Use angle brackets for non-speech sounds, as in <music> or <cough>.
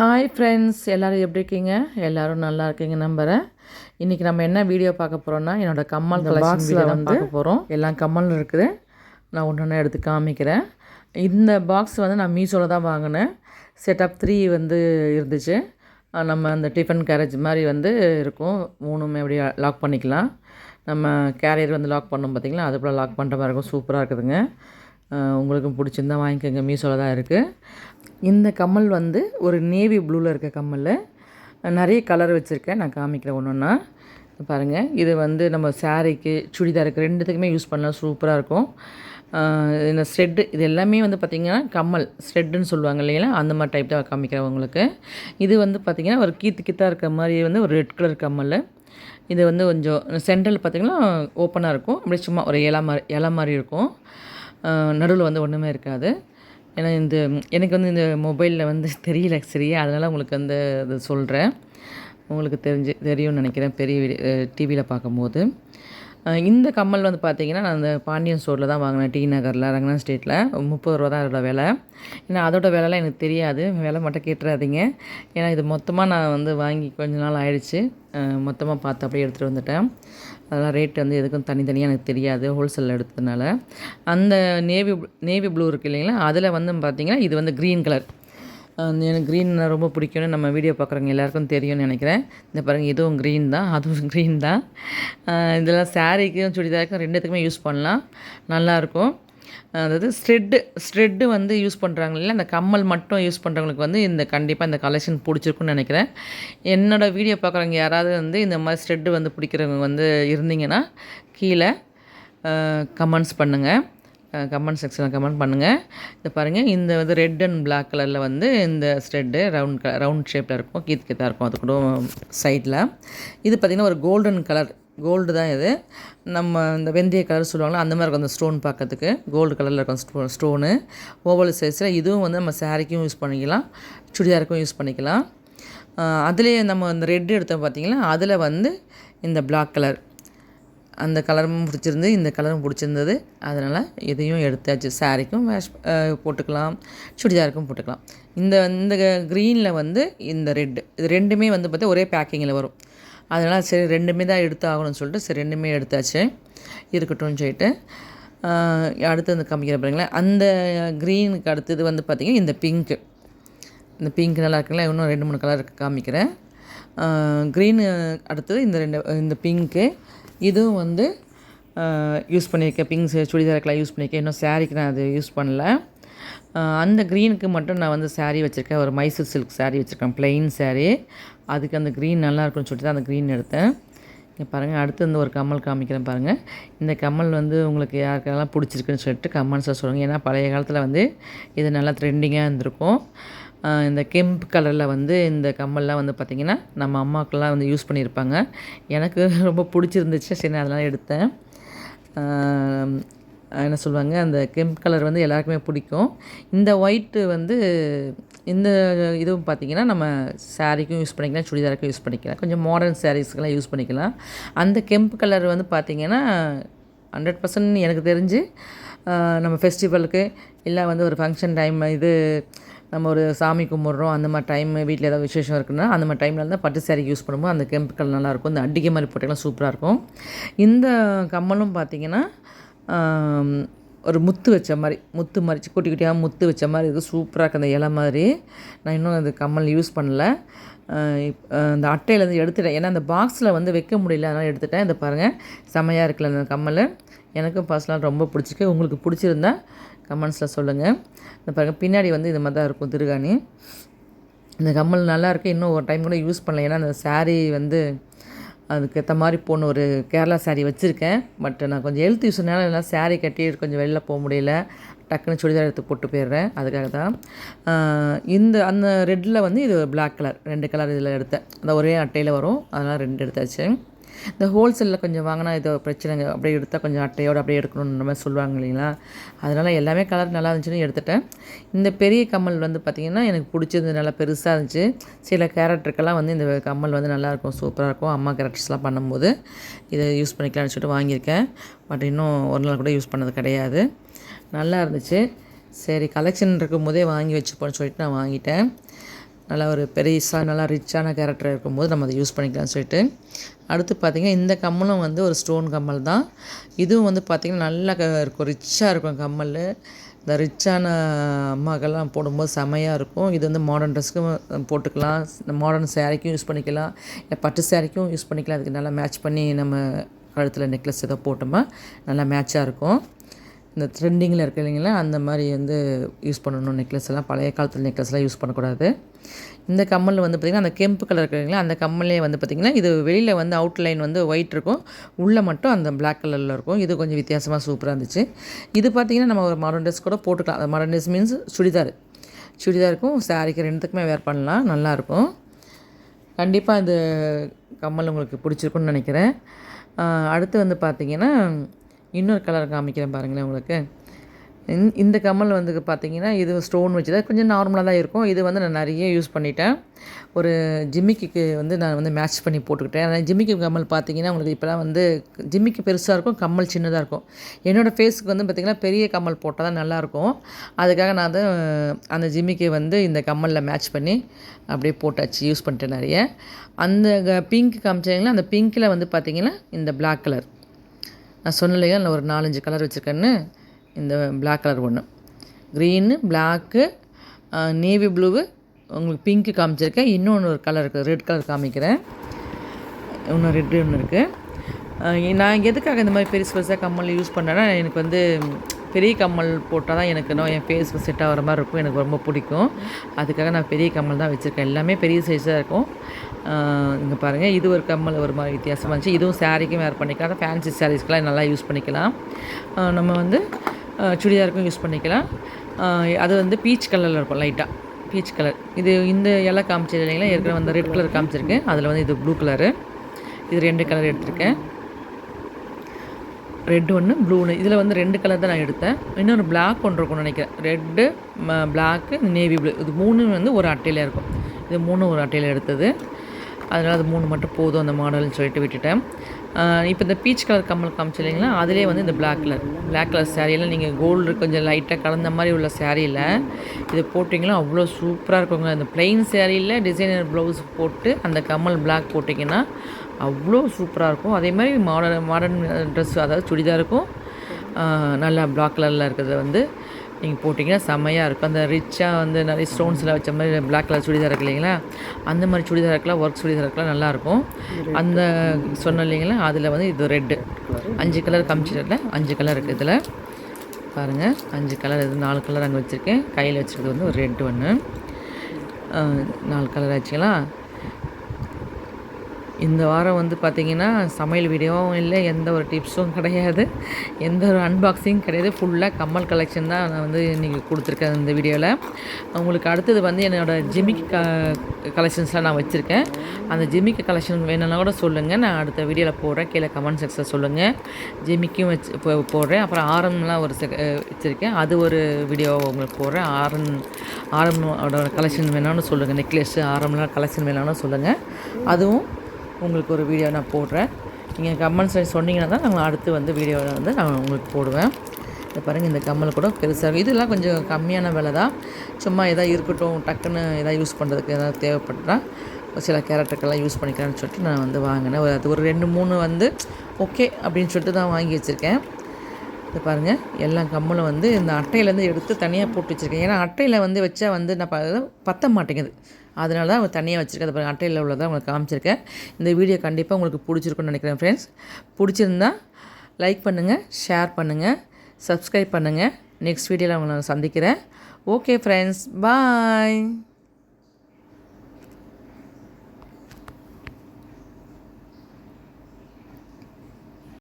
Hi friends எல்லோரும் எப்படி இருக்கீங்க? எல்லோரும் நல்லா இருக்கீங்க நம்புகிறேன் இன்றைக்கி நம்ம என்ன வீடியோ பார்க்க போகிறோம்னா என்னோட கம்மல் பாக்ஸில் வந்து பார்க்க போகிறோம் எல்லாம் கம்மல் இருக்குது. நான் ஒன்று ஒன்று எடுத்து காமிக்கிறேன். இந்த பாக்ஸ் வந்து நான் மீஷோவில் தான் வாங்கினேன். செட்டப் த்ரீ வந்து இருந்துச்சு. நம்ம அந்த டிஃபன் கேரேஜ் மாதிரி வந்து இருக்கும். மூணுமே அப்படியே லாக் பண்ணிக்கலாம். நம்ம கேரியர் வந்து லாக் பண்ணோம் பார்த்தீங்களா அது போல் லாக் பண்ணுற மாதிரி இருக்கும். சூப்பராக இருக்குதுங்க. உங்களுக்கும் பிடிச்சிருந்தா வாங்கிக்கோங்க. மீஷோவில் தான் இருக்குது இந்த கம்மல் வந்து ஒரு நேவி ப்ளூவில் இருக்க கம்மல். நிறைய கலர் வச்சுருக்கேன். நான் காமிக்கிறேன் ஒன்று ஒன்றா பாருங்கள் இது வந்து நம்ம சாரீக்கு சுடிதாருக்கு ரெண்டுத்துக்குமே யூஸ் பண்ணலாம் சூப்பராக இருக்கும். இந்த ஸ்ரெட்டு இது எல்லாமே வந்து பார்த்திங்கன்னா கம்மல். ஸ்ரெட்டுன்னு சொல்லுவாங்க இல்லைங்களா? அந்த மாதிரி டைப் தான் காமிக்கிறேன் உங்களுக்கு. இது வந்து பார்த்திங்கன்னா ஒரு கீத்து கீத்தாக இருக்க மாதிரி வந்து ஒரு ரெட் கலர் கம்மல். இது வந்து கொஞ்சம் சென்ட்ரல் பார்த்திங்கன்னா ஓப்பனாக இருக்கும். அப்படியே சும்மா ஒரு இலை மாதிரி இலை மாதிரி இருக்கும். நடுவில் வந்து ஒன்றுமே இருக்காது. ஏன்னா இந்த எனக்கு வந்து இந்த மொபைலில் வந்து <laughs> தெரியல சரியா அதனால் உங்களுக்கு வந்து இது சொல்கிறேன் உங்களுக்கு தெரிஞ்சு தெரியும்னு நினைக்கிறேன் பெரிய டிவியில் பார்க்கும்போது. இந்த கம்மல் வந்து பார்த்திங்கன்னா நான் அந்த பாண்டியன் ஸ்டோரில் தான் வாங்கினேன். டி நகரில் ரங்கநாத் ஸ்ட்ரீட்டில் முப்பது ரூபா தான் அதோட விலை. ஏன்னா அதோட விலைலாம் எனக்கு தெரியாது. விலை மட்டும் கேட்டுறாதீங்க. ஏன்னா இது மொத்தமாக நான் வந்து வாங்கி கொஞ்ச நாள் ஆயிடுச்சு. மொத்தமாக பார்த்து அப்படியே எடுத்துகிட்டு வந்துட்டேன். அதெல்லாம் ரேட் வந்து எதுக்கும் தனித்தனியாக எனக்கு தெரியாது. ஹோல்சேலில் எடுத்ததுனால. அந்த நேவி நேவி ப்ளூ இருக்குது இல்லைங்களா? அதில் வந்து பார்த்திங்கன்னா இது வந்து க்ரீன் கலர் எனக்கு க்ரீன் ரொம்ப பிடிக்கும்னு நம்ம வீடியோ பார்க்குறவங்க எல்லாருக்கும் தெரியும்னு நினைக்கிறேன். இந்த பாருங்கள் இதுவும் க்ரீன் தான் அதுவும் க்ரீன் தான். இதெல்லாம் சாரீக்கும் சுடிதாருக்கும் ரெண்டுத்துக்குமே யூஸ் பண்ணலாம். நல்லாயிருக்கும் அதாவது ஸ்ட்ரெட்டு ஸ்ட்ரெட்டு வந்து யூஸ் பண்ணுறாங்க இல்லை அந்த கம்மல் மட்டும் யூஸ் பண்ணுறவங்களுக்கு வந்து இந்த கண்டிப்பாக இந்த கலெக்ஷன் பிடிச்சிருக்குன்னு நினைக்கிறேன். என்னோடய வீடியோ பார்க்குறவங்க யாராவது வந்து இந்த மாதிரி ஸ்ட்ரெட்டு வந்து பிடிக்கிறவங்க வந்து இருந்தீங்கன்னா கீழே கமெண்ட்ஸ் பண்ணுங்கள் கமெண்ட் செக்ஷனில் கமெண்ட் பண்ணுங்கள் இதை பாருங்கள் இந்த வந்து ரெட் அண்ட் பிளாக் கலரில் வந்து இந்த ஸ்ட்ரெட்டு ரவுண்ட் க ரவுண்ட் ஷேப்பில் இருக்கும் கீத் கீத்தாக இருக்கும் அது கூட சைடில் இது பார்த்திங்கன்னா ஒரு கோல்டன் கலர் கோல்டு தான் இது. நம்ம இந்த வெந்தய கலர் சொல்லுவாங்களா அந்த மாதிரி இருக்கும் அந்த ஸ்டோன் பார்க்கறதுக்கு கோல்டு கலரில் இருக்கும் ஸ்டோ ஸ்டோனு ஓவல் சைஸில் இதுவும் வந்து நம்ம சாரிக்கும் யூஸ் பண்ணிக்கலாம் சுடிதாருக்கும் யூஸ் பண்ணிக்கலாம். அதுலேயே நம்ம அந்த ரெட் எடுத்தோம் பார்த்திங்கன்னா அதில் வந்து இந்த பிளாக் கலர் அந்த கலரும் பிடிச்சிருந்து இந்த கலரும் பிடிச்சிருந்தது. அதனால் இதையும் எடுத்தாச்சு. சாரிக்கும் வேஷ் போட்டுக்கலாம். சுடிதாருக்கும் போட்டுக்கலாம். இந்த இந்த க்ரீனில் வந்து இந்த ரெட்டு இது ரெண்டுமே வந்து பார்த்தா ஒரே பேக்கிங்கில் வரும். அதனால் சரி ரெண்டுமே தான் எடுத்து ஆகணும்னு சொல்லிட்டு சரி ரெண்டுமே எடுத்தாச்சு. இருக்கட்டும்னு சொல்லிட்டு அடுத்து வந்து காமிக்கிற பாருங்களேன். அந்த க்ரீனுக்கு அடுத்தது வந்து பார்த்திங்கன்னா இந்த பிங்க்கு இந்த பிங்க் நல்லா இருக்குங்களா? இன்னும் ரெண்டு மூணு கலர் காமிக்கிறேன். க்ரீனு அடுத்தது இந்த ரெண்டு இந்த பிங்க்கு இதுவும் வந்து யூஸ் பண்ணியிருக்கேன். பிங்க் சுடிதாருக்கெலாம் யூஸ் பண்ணியிருக்கேன். இன்னும் சாரீக்கு நான் அது யூஸ் பண்ணல. அந்த க்ரீனுக்கு மட்டும் நான் வந்து சாரீ வச்சுருக்கேன். ஒரு மைசூர் சில்க் சாரீ வச்சுருக்கேன். ப்ளெயின் சாரீ அதுக்கு அந்த க்ரீன் நல்லா இருக்கும்னு சொல்லிட்டு தான் அந்த க்ரீன் எடுத்தேன். இங்கே பாருங்கள் அடுத்து இந்த ஒரு கம்மல் காமிக்கிறேன் பாருங்கள் இந்த கம்மல் வந்து உங்களுக்கு யாருக்கெல்லாம் பிடிச்சிருக்குன்னு சொல்லிட்டு கமெண்ட்ஸில் சொல்லுங்கள் ஏன்னா பழைய காலத்தில் வந்து இது நல்லா ட்ரெண்டிங்காக இருந்திருக்கும். இந்த கெம்ப் கலரில் வந்து இந்த கம்மல்லாம் வந்து பார்த்திங்கன்னா நம்ம அம்மாக்கெல்லாம் வந்து யூஸ் பண்ணியிருப்பாங்க. எனக்கு <laughs> ரொம்ப பிடிச்சிருந்துச்சு. சரி நான் அதெல்லாம் எடுத்தேன். என்ன சொல்லுவாங்க அந்த கெம்ப் கலர் வந்து எல்லாருக்குமே பிடிக்கும். இந்த ஒயிட்டு வந்து இந்த இதுவும் பார்த்திங்கன்னா நம்ம சாரீக்கும் யூஸ் பண்ணிக்கலாம் சுடிதாருக்கும் யூஸ் பண்ணிக்கலாம். கொஞ்சம் மாடர்ன் சாரீஸ்க்கெல்லாம் யூஸ் பண்ணிக்கலாம். அந்த கெம்ப் கலர் வந்து பார்த்திங்கன்னா ஹண்ட்ரட் பர்சன்ட் எனக்கு தெரிஞ்சு நம்ம ஃபெஸ்டிவலுக்கு இல்லை வந்து ஒரு ஃபங்க்ஷன் டைம் இது நம்ம ஒரு சாமி கும்பிட்றோம் அந்த மாதிரி டைம் வீட்டில் ஏதாவது விசேஷம் இருக்குன்னா அந்த மாதிரி டைமில் இருந்தால் பட்டு சேரீ யூஸ் பண்ணும்போது அந்த கெம்ப் நல்லாயிருக்கும் இந்த அடிக்க மாதிரி போட்டிகள்லாம் சூப்பராக இருக்கும். இந்த கம்மலும் பார்த்திங்கன்னா ஒரு முத்து வச்ச மாதிரி முத்து மாதிரி குட்டி குட்டியாக முத்து வச்ச மாதிரி இருக்குது. சூப்பராக இருக்குது அந்த இலை மாதிரி. நான் இன்னும் அந்த கம்மல் யூஸ் பண்ணல. அந்த அட்டையிலேருந்து எடுத்துட்டேன். ஏன்னா அந்த பாக்ஸில் வந்து வைக்க முடியல. அதனால் எடுத்துட்டேன். இந்த பாருங்கள் செமையாக இருக்குல்ல அந்த கம்மல். எனக்கும் பர்சனலாக ரொம்ப பிடிச்சிருக்கு. உங்களுக்கு பிடிச்சிருந்தா கமெண்ட்ஸில் சொல்லுங்கள் இந்த பாருங்கள் பின்னாடி வந்து இது மாதிரி தான் இருக்கும் திருகாணி. இந்த கம்மல் நல்லாயிருக்கு இன்னும் ஒரு டைம் கூட யூஸ் பண்ணல. ஏன்னா அந்த சாரீ வந்து அதுக்கேற்ற மாதிரி போன ஒரு கேரளா சாரீ வச்சுருக்கேன். பட் நான் கொஞ்சம் ஹெல்த் யூஸ்னால எல்லாம் சாரீ கட்டி கொஞ்சம் வெளில போக முடியல. டக்குன்னு சுடிதார் எடுத்து போட்டு போயிடுறேன். அதுக்காக தான். இந்த அந்த ரெட்டில் வந்து இது பிளாக் கலர் ரெண்டு கலர் இதில் எடுத்தேன். அந்த ஒரே அட்டையில் வரும். அதனால் ரெண்டு எடுத்தாச்சு. இந்த ஹோல்சேலில் கொஞ்சம் வாங்கினா இது பிரச்சனைங்க. அப்படியே எடுத்தால் கொஞ்சம் அட்டையோடு அப்படியே எடுக்கணுன்ற மாதிரி சொல்லுவாங்க இல்லைங்களா? அதனால் எல்லாமே கலர் நல்லா இருந்துச்சுன்னு எடுத்துட்டேன். இந்த பெரிய கம்மல் வந்து பார்த்திங்கன்னா எனக்கு பிடிச்சது நல்லா பெருசாக இருந்துச்சு. சில கேரக்டருக்கெல்லாம் வந்து இந்த கம்மல் வந்து நல்லாயிருக்கும் சூப்பராக இருக்கும். அம்மா கேரக்டர்ஸ்லாம் பண்ணும்போது இதை யூஸ் பண்ணிக்கலாம்னு சொல்லிட்டு வாங்கியிருக்கேன். பட் இன்னும் ஒரு நாள் கூட யூஸ் பண்ணது கிடையாது. நல்லா இருந்துச்சு. சரி கலெக்ஷன் இருக்கும் போதே வாங்கி வச்சுப்போன்னு சொல்லிட்டு நான் வாங்கிட்டேன். நல்லா ஒரு பெருசாக நல்லா ரிச்சான கேரக்டர் இருக்கும்போது நம்ம அதை யூஸ் பண்ணிக்கலாம்னு சொல்லிட்டு. அடுத்து பார்த்திங்கன்னா இந்த கம்மலும் வந்து ஒரு ஸ்டோன் கம்மல் தான். இதுவும் வந்து பார்த்திங்கன்னா நல்லா இருக்கும். ரிச்சாக இருக்கும் கம்மல். இந்த ரிச்சான அம்மாக்கெல்லாம் போடும்போது செமையாக இருக்கும். இது வந்து மாடர்ன் ட்ரெஸ்க்கும் போட்டுக்கலாம். இந்த மாடர்ன் சேரீக்கும் யூஸ் பண்ணிக்கலாம். பட்டு சேரீக்கும் யூஸ் பண்ணிக்கலாம். அதுக்கு நல்லா மேட்ச் பண்ணி நம்ம கழுத்தில் நெக்லஸ் ஏதோ போட்டோமா நல்லா மேட்சாக இருக்கும். இந்த ட்ரெண்டிங்கில் இருக்கு இல்லைங்களா அந்த மாதிரி வந்து யூஸ் பண்ணணும். நெக்லஸ் எல்லாம் பழைய காலத்தில் நெக்லஸ்லாம் யூஸ் பண்ணக்கூடாது. இந்த கம்மல் வந்து பார்த்திங்கன்னா அந்த கெம்பு கலர் இருக்குங்களா அந்த கம்மலே வந்து பார்த்திங்கன்னா இது வெளியில் வந்து அவுட்லைன் வந்து ஒயிட் இருக்கும். உள்ளே மட்டும் அந்த பிளாக் கலரில் இருக்கும். இது கொஞ்சம் வித்தியாசமாக சூப்பராக இருந்துச்சு. இது பார்த்திங்கன்னா நம்ம ஒரு மாடர்ன் ட்ரெஸ் கூட போட்டுக்கலாம். அந்த மாடர்ன் ட்ரெஸ் மீன்ஸ் சுடிதார். சுடிதாருக்கும் சாரிக்கு ரெண்டுத்துக்குமே வேர் பண்ணலாம். நல்லாயிருக்கும் கண்டிப்பாக இந்த கம்மல் உங்களுக்கு பிடிச்சிருக்குன்னு நினைக்கிறேன். அடுத்து வந்து பார்த்திங்கன்னா இன்னொரு கலர் காமிக்கிறேன் பாருங்களேன் உங்களுக்கு. இந்த கம்மல் வந்து பார்த்திங்கன்னா இது ஸ்டோன் வச்சு தான் கொஞ்சம் நார்மலாக தான் இருக்கும். இது வந்து நான் நிறைய யூஸ் பண்ணிட்டேன். ஒரு ஜிம்மிக்கு வந்து நான் வந்து மேட்ச் பண்ணி போட்டுக்கிட்டேன். ஆனால் ஜிம்மிக்கு கம்மல் பார்த்திங்கன்னா உங்களுக்கு இப்போலாம் வந்து ஜிம்மிக்கு பெருசாக இருக்கும் கம்மல் சின்னதாக இருக்கும். என்னோடய ஃபேஸுக்கு வந்து பார்த்திங்கன்னா பெரிய கம்மல் போட்டால் தான் நல்லாயிருக்கும் அதுக்காக நான் வந்து அந்த ஜிம்மிக்கு வந்து இந்த கம்மலில் மேட்ச் பண்ணி அப்படியே போட்டாச்சு யூஸ் பண்ணிட்டேன் நிறைய. அந்த பிங்க் காமிச்சிங்கன்னா அந்த பிங்க்கில் வந்து பார்த்திங்கன்னா இந்த பிளாக் கலர் நான் சொன்னலையா இல்லை ஒரு நாலஞ்சு கலர் வச்சுருக்கேன்னு? இந்த பிளாக் கலர் ஒன்று க்ரீனு பிளாக்கு நேவி ப்ளூவு உங்களுக்கு பிங்க்கு காமிச்சிருக்கேன். இன்னொன்று ஒரு கலர் இருக்குது ரெட் கலர் காமிக்கிறேன். இன்னும் ரெட்டு ஒன்று இருக்குது நான் எதுக்காக இந்த மாதிரி பெருசு பெருசாக கம்மல் யூஸ் பண்ணேன்னா எனக்கு வந்து பெரிய கம்மல் போட்டால் தான் எனக்கு இன்னும் என் ஃபேஸ்க்கு செட் ஆகிற மாதிரி இருக்கும். எனக்கு ரொம்ப பிடிக்கும். அதுக்காக நான் பெரிய கம்மல் தான் வச்சுருக்கேன். எல்லாமே பெரிய சைஸாக இருக்கும். இங்கே பாருங்கள் இது ஒரு கம்மல் ஒரு மாதிரி வித்தியாசமாக இருந்துச்சு. இதுவும் சாரீக்கும் வேர் பண்ணிக்கலாம். ஃபேன்சி சாரீஸ்க்கெலாம் நல்லா யூஸ் பண்ணிக்கலாம். நம்ம வந்து சுடிதாருக்கும் யூஸ் பண்ணிக்கலாம். அது வந்து பீச் கலரில் இருக்கும் லைட்டாக பீச் கலர் இது இந்த இலை காமிச்சது இல்லைங்களா ஏற்கனவே வந்து ரெட் கலர் காமிச்சிருக்கேன் அதில் வந்து இது ப்ளூ கலரு இது ரெண்டு கலர் எடுத்திருக்கேன். ரெட் ஒன்று ப்ளூ ஒன்று இதில் வந்து ரெண்டு கலர் தான் நான் எடுத்தேன். இன்னொரு பிளாக் ஒன்று இருக்கும்னு நினைக்கிறேன். ரெட்டு பிளாக்கு நேவி ப்ளூ இது மூணு வந்து ஒரு அட்டையில் இருக்கும். இது மூணு ஒரு அட்டையில் எடுத்தது. அதனால் அது மூணு மட்டும் போதும் அந்த மாடல்னு சொல்லிட்டு விட்டுட்டேன். இப்போ இந்த பீச் கலர் கம்மல் காமிச்சு இல்லைங்களா? அதிலே வந்து இந்த பிளாக் கலர் பிளாக் கலர் சேரீயில் நீங்கள் கோல்டு கொஞ்சம் லைட்டாக கலந்த மாதிரி உள்ள சேரீயில் இது போட்டிங்கன்னா அவ்வளோ சூப்பராக இருக்குங்க. அந்த பிளெயின் சேரீயில் டிசைனர் ப்ளவுஸ் போட்டு அந்த கம்மல் பிளாக் போட்டிங்கன்னா அவ்வளோ சூப்பராக இருக்கும். அதே மாதிரி மாடர்ன் மாடர்ன் ட்ரெஸ் அதாவது சுடிதாருக்கும் நல்லா பிளாக் கலரில் இருக்கிறத வந்து நீங்கள் போட்டிங்கன்னா செம்மையாக இருக்கும். அந்த ரிச்சாக வந்து நிறைய ஸ்டோன்ஸில் வச்ச மாதிரி பிளாக் கலர் சுடிதார் இருக்கு இல்லைங்களா? அந்த மாதிரி சுடிதார் இருக்கலாம் ஒர்க் சுடிதார் இருக்கலாம் நல்லாயிருக்கும் அந்த சொன்ன இல்லைங்களா அதில் வந்து இது ரெட்டு அஞ்சு கலர் காமிச்சிடல அஞ்சு கலர் இருக்குது இதில். பாருங்கள் அஞ்சு கலர் இது நாலு கலர் அங்கே வச்சுருக்கேன். கையில் வச்சுருக்கிறது வந்து ஒரு ரெட்டு ஒன்று நாலு கலர் ஆச்சுங்களா? இந்த வாரம் வந்து பார்த்திங்கன்னா சமையல் வீடியோவும் இல்லை எந்த ஒரு டிப்ஸும் கிடையாது. எந்த ஒரு அன்பாக்சிங் கிடையாது. ஃபுல்லாக கம்மல் கலெக்ஷன் தான் நான் வந்து இன்றைக்கி கொடுத்துருக்கேன் இந்த வீடியோவில் உங்களுக்கு அடுத்தது வந்து என்னோடய ஜிமிக் க கலெக்ஷன்ஸ்லாம் நான் வச்சுருக்கேன். அந்த ஜிமிக்கு கலெக்ஷன் வேணும்னா கூட சொல்லுங்கள் நான் அடுத்த வீடியோவில் போடுறேன். கீழே கமெண்ட் செக்ஷனில் சொல்லுங்கள் ஜிமிக்கும் வச்சு போடுறேன். அப்புறம் ஆரம்லாம் ஒரு வச்சுருக்கேன். அது ஒரு வீடியோ உங்களுக்கு போடுறேன். ஆரம் ஆரமோட கலெக்ஷன் வேணாம்னு சொல்லுங்கள் நெக்லஸ்ஸு ஆரம்லாம் கலெக்ஷன் வேணாம்னு சொல்லுங்கள் அதுவும் உங்களுக்கு ஒரு வீடியோ நான் போடுறேன். நீங்கள் கமெண்ட்ஸ் சொன்னீங்கன்னா தான் நாங்கள் அடுத்து வந்து வீடியோவில் வந்து நான் உங்களுக்கு போடுவேன். இதை பாருங்கள் இந்த கம்மல் கூட பெருசாக இதெல்லாம் கொஞ்சம் கம்மியான விலை தான். சும்மா எதாவது இருக்கட்டும் டக்குன்னு எதாவது யூஸ் பண்ணுறதுக்கு எதாவது தேவைப்பட்டா சில கேரக்டருக்கெல்லாம் யூஸ் பண்ணிக்கலாம்னு சொல்லிட்டு நான் வந்து வாங்கினேன். அது ஒரு ரெண்டு மூணு வந்து ஓகே அப்படின்னு சொல்லிட்டு தான் வாங்கி வச்சுருக்கேன். இது பாருங்கள் எல்லா கம்மலும் வந்து இந்த அட்டையிலேருந்து எடுத்து தனியாக போட்டு வச்சுருக்கேன். ஏன்னா அட்டையில் வந்து வச்சா வந்து நான் பற்ற மாட்டேங்குது. அதனால தான் அவங்க தனியாக வச்சுருக்கேன் அது அட்டையில் உள்ளதாக உங்களுக்கு காமிச்சிருக்கேன். இந்த வீடியோ கண்டிப்பாக உங்களுக்கு பிடிச்சிருக்குன்னு நினைக்கிறேன் ஃப்ரெண்ட்ஸ் பிடிச்சிருந்தா லைக் பண்ணுங்கள் ஷேர் பண்ணுங்கள் சப்ஸ்கிரைப் பண்ணுங்கள் நெக்ஸ்ட் வீடியோவில் உங்களை நான் சந்திக்கிறேன். Okay friends bye